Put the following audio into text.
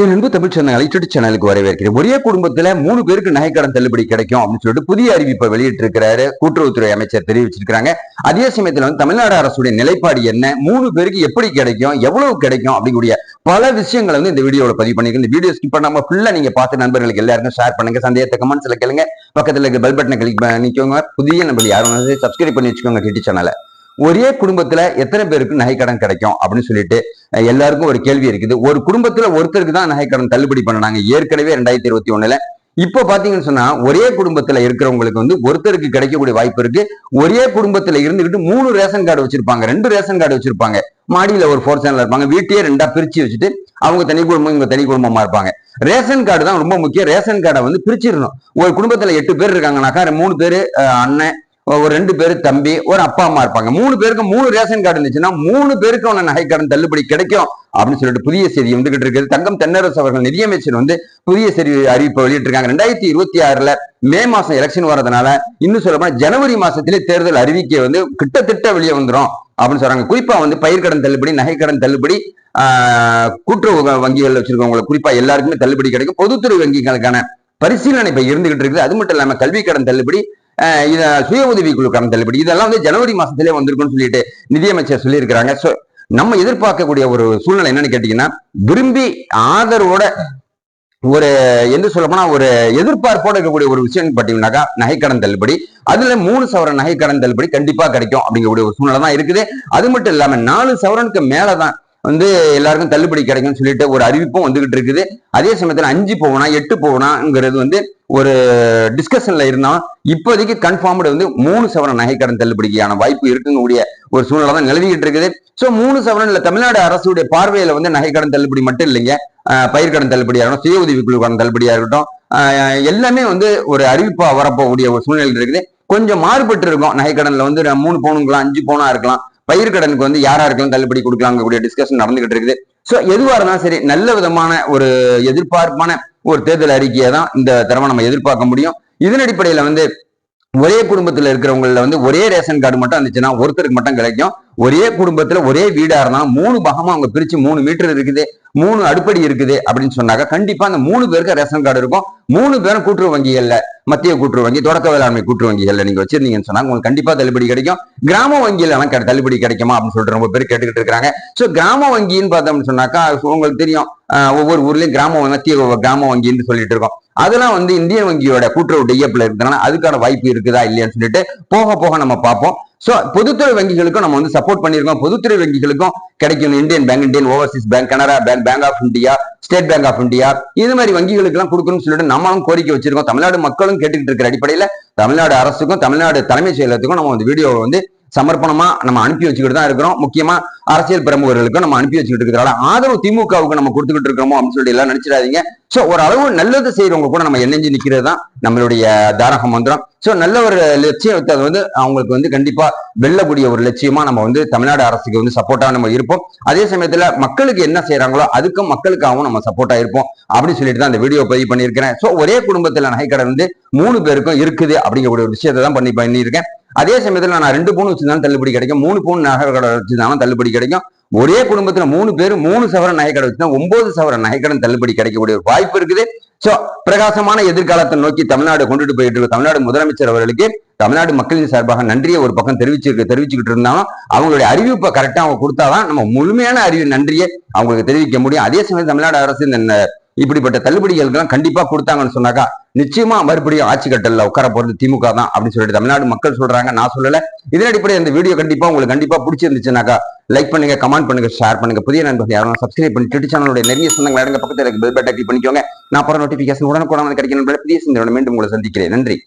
என் அன்பு தமிழ் சொந்தங்களை யூடியூப் சேனலுக்கு வரவேற்கிறேன். ஒரே குடும்பத்துல மூணு பேருக்கு நகைக்கடன் தள்ளுபடி கிடைக்கும் அப்படின்னு சொல்லிட்டு புதிய அறிவிப்பை வெளியிட்டு இருக்கிறாரு கூட்டுறவுத்துறை அமைச்சர் தெரிவிச்சிருக்காங்க அதே சமயத்துல வந்து தமிழ்நாடு அரசுடைய நிலைப்பாடு என்ன? மூணு பேருக்கு எப்படி கிடைக்கும்? எவ்வளவு கிடைக்கும்? அப்படிக்கூடிய பல விஷயங்களை வந்து இந்த வீடியோவில் பதிவு பண்ணிருக்கேன் இந்த வீடியோ ஸ்கிப் பண்ணாம ஃபுல்லா நீங்க பார்த்து நண்பர்களுக்கு எல்லாருக்கும் ஷேர் பண்ணுங்க. சந்தேகத்தை கமெண்ட்ஸ்ல கேளுங்க. பக்கத்துல இருக்க பெல் பட்டனை கிளிக் பண்ணிக்கோங்க புதிய நம்பர் யாரும் வந்து சப்ஸ்கிரைப் பண்ணி வச்சுக்கோங்க டிடி சேனலை. ஒரே குடும்பத்துல எத்தனை பேருக்கு நகைக்கடன் கிடைக்கும் அப்படின்னு சொல்லிட்டு எல்லாருக்கும் ஒரு கேள்வி இருக்குது. ஒரு குடும்பத்துல ஒருத்தருக்கு தான் நகைக்கடன் தள்ளுபடி பண்ணினாங்க. ஏற்கனவே ரெண்டாயிரத்தி இருபத்தி ஒண்ணுல. இப்போ பாத்தீங்கன்னு சொன்னா ஒரே குடும்பத்துல இருக்கிறவங்களுக்கு வந்து ஒருத்தருக்கு கிடைக்கக்கூடிய வாய்ப்பு இருக்கு. ஒரே குடும்பத்துல இருந்துகிட்டு மூணு ரேஷன் கார்டு வச்சிருப்பாங்க. ரெண்டு ரேஷன் கார்டு வச்சிருப்பாங்க. மாடியில ஒரு ஃபோர் சேனல் இருப்பாங்க. வீட்டையே ரெண்டா பிரிச்சு வச்சுட்டு அவங்க தனி குடும்பம் இவங்க தனி குடும்பமா இருப்பாங்க. ரேஷன் கார்டு தான் ரொம்ப முக்கியம். ரேஷன் கார்டை வந்து பிரிச்சிடணும். ஒரு குடும்பத்துல எட்டு பேர் இருக்காங்கனாக்கா மூணு பேரு அண்ணன் ஒரு ரெண்டு பேர் தம்பி ஒரு அப்பா அம்மா இருப்பாங்க. மூணு பேருக்கு மூணு ரேஷன் கார்டு இருந்துச்சுன்னா மூணு பேருக்கு உன நகைக்கடன் தள்ளுபடி கிடைக்கும் அப்படின்னு சொல்லிட்டு புதிய செய்தி வந்துகிட்டு இருக்குது. தங்கம் தென்னரசு அவர்கள் நிதியமைச்சர் வந்து புதிய செய்தி அறிவிப்பை வெளியிட்டிருக்காங்க. ரெண்டாயிரத்தி இருபத்தி ஆறுல மே மாசம் எலெக்ஷன் வரதுனால இன்னும் சொல்ல போனா ஜனவரி மாசத்திலே தேர்தல் அறிவிக்கை வந்து கிட்டத்தட்ட வெளியே வந்துடும் அப்படின்னு சொல்றாங்க. குறிப்பா வந்து பயிர்க்கடன் தள்ளுபடி நகைக்கடன் தள்ளுபடி கூட்டுறவு வங்கிகள் வச்சிருக்கவங்களை குறிப்பா எல்லாருக்குமே தள்ளுபடி கிடைக்கும். பொதுத்துறை வங்கிகளுக்கான பரிசீலனை இப்ப இருந்துகிட்டு இருக்குது. அது மட்டும் இல்லாம கல்வி கடன் தள்ளுபடி இதை சுய உதவி கடன் தள்ளுபடி இதெல்லாம் வந்து ஜனவரி மாசத்திலே வந்திருக்கும்னு சொல்லிட்டு நிதியமைச்சர் சொல்லியிருக்கிறாங்க. ஸோ நம்ம எதிர்பார்க்கக்கூடிய ஒரு சூழ்நிலை என்னன்னு கேட்டீங்கன்னா விரும்பி ஆதரவோட ஒரு என்று சொல்ல போனா ஒரு எதிர்பார்ப்போட இருக்கக்கூடிய ஒரு விஷயம் பார்த்தீங்கன்னாக்கா நகைக்கடன் தள்ளுபடி அதுல மூணு சவரன் நகைக்கடன் தள்ளுபடி கண்டிப்பா கிடைக்கும் அப்படிங்கக்கூடிய ஒரு சூழ்நிலை தான் இருக்குது. அது மட்டும் இல்லாம நாலு சவரனுக்கு மேலதான் வந்து எல்லாருக்கும் தள்ளுபடி கிடைக்கும்னு சொல்லிட்டு ஒரு அறிவிப்பும் வந்துகிட்டு இருக்குது. அதே சமயத்தில் அஞ்சு போகணும் எட்டு போகணாங்கிறது வந்து ஒரு டிஸ்கஷன்ல இருந்தால் இப்போதைக்கு கன்ஃபார்ம்டு வந்து மூணு சவரன் நகைக்கடன் தள்ளுபடிக்கான வாய்ப்பு இருக்குங்கக்கூடிய ஒரு சூழ்நிலை தான் நிலவிக்கிட்டு இருக்குது. ஸோ மூணு சவரன்ல தமிழ்நாடு அரசுடைய பார்வையில வந்து நகைக்கடன் தள்ளுபடி மட்டும் இல்லைங்க. பயிர்கடன் பயிர்க்கடன் தள்ளுபடியா இருக்கட்டும் சுய உதவி குழுக்கான தள்ளுபடியா இருக்கட்டும் எல்லாமே வந்து ஒரு அறிவிப்பா வரப்போகக்கூடிய ஒரு சூழ்நிலை இருக்குது. கொஞ்சம் மாறுபட்டு இருக்கும். நகைக்கடன்ல வந்து மூணு பவுனுங்களா அஞ்சு பவுனா இருக்கலாம். பயிர்கடனுக்கு வந்து யாரா இருக்கலாம் தள்ளுபடி கொடுக்கலாங்கக்கூடிய டிஸ்கஷன் நடந்துகிட்டு இருக்குது. ஸோ எதுவாக இருந்தாலும் சரி நல்ல விதமான ஒரு எதிர்பார்ப்பான ஒரு தேர்தல் அறிக்கையை தான் இந்த தடவை நம்ம எதிர்பார்க்க முடியும். இதன் அடிப்படையில் வந்து ஒரே குடும்பத்தில் இருக்கிறவங்கள வந்து ஒரே ரேஷன் கார்டு மட்டும் இருந்துச்சுன்னா ஒருத்தருக்கு மட்டும் கிடைக்கும். ஒரே குடும்பத்துல ஒரே வீடா இருந்தாலும் மூணு பாகமா அவங்க பிரிச்சு மூணு மீட்டர் இருக்குது மூணு அடுப்படி இருக்குது அப்படின்னு சொன்னாக்க கண்டிப்பா அந்த மூணு பேருக்கு ரேஷன் கார்டு இருக்கும். மூணு பேரும் கூட்டுறவு வங்கிகள்ல மத்திய கூட்டுறவு வங்கி தொடக்க வேளாண்மை கூட்டுறவு வங்கிகள்ல நீங்க வச்சிருந்தீங்கன்னு சொன்னா உங்களுக்கு கண்டிப்பா தள்ளுபடி கிடைக்கும். கிராம வங்கியில எல்லாம் தள்ளுபடி கிடைக்குமா அப்படின்னு சொல்லிட்டு ரொம்ப பேர் கேட்டுக்கிட்டு இருக்காங்க சோ கிராம வங்கின்னு பார்த்தோம்னு சொன்னாக்கா உங்களுக்கு தெரியும் ஒவ்வொரு ஊர்லயும் கிராம மத்திய கிராம வங்கின்னு சொல்லிட்டு இருக்கோம். அதெல்லாம் வந்து இந்தியன் வங்கியோட கூட்டுறவு டையப்ல இருக்கிறனால அதுக்கான வாய்ப்பு இருக்குதா இல்லையான்னு சொல்லிட்டு போக போக நம்ம பார்ப்போம். சோ பொதுத்துறை வங்கிகளுக்கும் நம்ம வந்து சப்போர்ட் பண்ணியிருக்கோம். பொதுத்துறை வங்கிகளுக்கும் கிடைக்கும் Indian bank Indian overseas bank Canara bank bank of India state bank of India இது மாதிரி வங்கிகளுக்கு எல்லாம் கொடுக்கணும்னு சொல்லிட்டு நம்ம நம்மளும் கோரிக்கை வச்சிருக்கோம். தமிழ்நாடு மக்களும் கேட்டுக்கிட்டு இருக்கிற அடிப்படையில தமிழ்நாடு அரசுக்கும் தமிழ்நாடு தலைமைச் செயலகத்துக்கும் நம்ம வந்து வீடியோவை வந்து சமர்ப்பணமா நம்ம அனுப்பி வச்சுக்கிட்டு தான் இருக்கிறோம். முக்கியமா அரசியல் பிரமுகர்களுக்கும் நம்ம அனுப்பி வச்சுக்கிட்டு இருக்கிறதால ஆதரவு திமுகவுக்கு நம்ம கொடுத்துக்கிட்டு இருக்கிறோமோ அப்படின்னு சொல்லி எல்லாம் நினைச்சிடாதீங்க. சோ ஒரு அளவு நல்லது செய்யறவங்க கூட நம்ம எண்ணெஞ்சு நிக்கிறது தான் நம்மளுடைய தாரக மந்திரம். சோ நல்ல ஒரு லட்சியம் வைத்தது வந்து அவங்களுக்கு வந்து கண்டிப்பா வெல்லக்கூடிய ஒரு லட்சியமா நம்ம வந்து தமிழ்நாடு அரசுக்கு வந்து சப்போர்ட்டா நம்ம இருப்போம். அதே சமயத்துல மக்களுக்கு என்ன செய்யறாங்களோ அதுக்கும் மக்களுக்காகவும் நம்ம சப்போர்ட்டா இருப்போம் அப்படின்னு சொல்லிட்டு தான் இந்த வீடியோ பதிவு பண்ணியிருக்கிறேன். சோ ஒரே குடும்பத்துல நகைக்கடை வந்து மூணு பேருக்கும் இருக்குது அப்படிங்கக்கூடிய ஒரு விஷயத்தை தான் பண்ணி பண்ணியிருக்கேன். அதே சமயத்தில் நான் ரெண்டு பவுன் வச்சிருந்தாலும் தள்ளுபடி கிடைக்கும். மூணு பவுன் நகைக்கடை வச்சிருந்தாலும் தள்ளுபடி கிடைக்கும். ஒரே குடும்பத்துல மூணு பேர் மூணு சவரன் நகைக்கடை வச்சுதான் ஒன்பது சவரன் நகைக்கடன் தள்ளுபடி கிடைக்கக்கூடிய ஒரு வாய்ப்பு இருக்குது. சோ பிரகாசமான எதிர்காலத்தை நோக்கி தமிழ்நாடு கொண்டுட்டு போயிட்டு இருக்கு. தமிழ்நாடு முதலமைச்சர் அவர்களுக்கு தமிழ்நாடு மக்களின் சார்பாக நன்றியை ஒரு பக்கம் தெரிவிச்சிருக்கு தெரிவிச்சுக்கிட்டு இருந்தாலும் அவங்களுடைய அறிவிப்பை கரெக்டா அவங்க கொடுத்தாதான் நம்ம முழுமையான அறிவு நன்றியை அவங்களுக்கு தெரிவிக்க முடியும். அதே சமயம் தமிழ்நாடு அரசு இந்த இப்படிப்பட்ட தள்ளுபடிகளுக்கெல்லாம் கண்டிப்பா கொடுத்தாங்கன்னு சொன்னாக்கா நிச்சயமா மறுபடியும் ஆட்சி கட்டல்ல உட்கார போறது திமுக தான் அப்படின்னு சொல்லிட்டு தமிழ்நாடு மக்கள் சொல்றாங்க. நான் சொல்லல. இதன் அடிப்படையில் இந்த வீடியோ கண்டிப்பா உங்களுக்கு கண்டிப்பா பிடிச்சிருந்துச்சுனாக்கா லைக் பண்ணுங்க கமெண்ட் பண்ணுங்க ஷேர் பண்ணுங்க. புதிய நண்பர்கள் யாரும் சப்ஸ்கிரைப் பண்ணி ட்விட்டர் சேனலுடைய நிறைய சொந்தங்கள் இடங்க பக்கத்தில் பெல் பட்டன் கிளிக் பண்ணிக்கோங்க. நான் போற நோட்டிபிகேஷன் உடனுக்குடன் கிடைக்கணும் புதிய சிந்தனை மீண்டும் உங்களை சந்திக்கிறேன். நன்றி.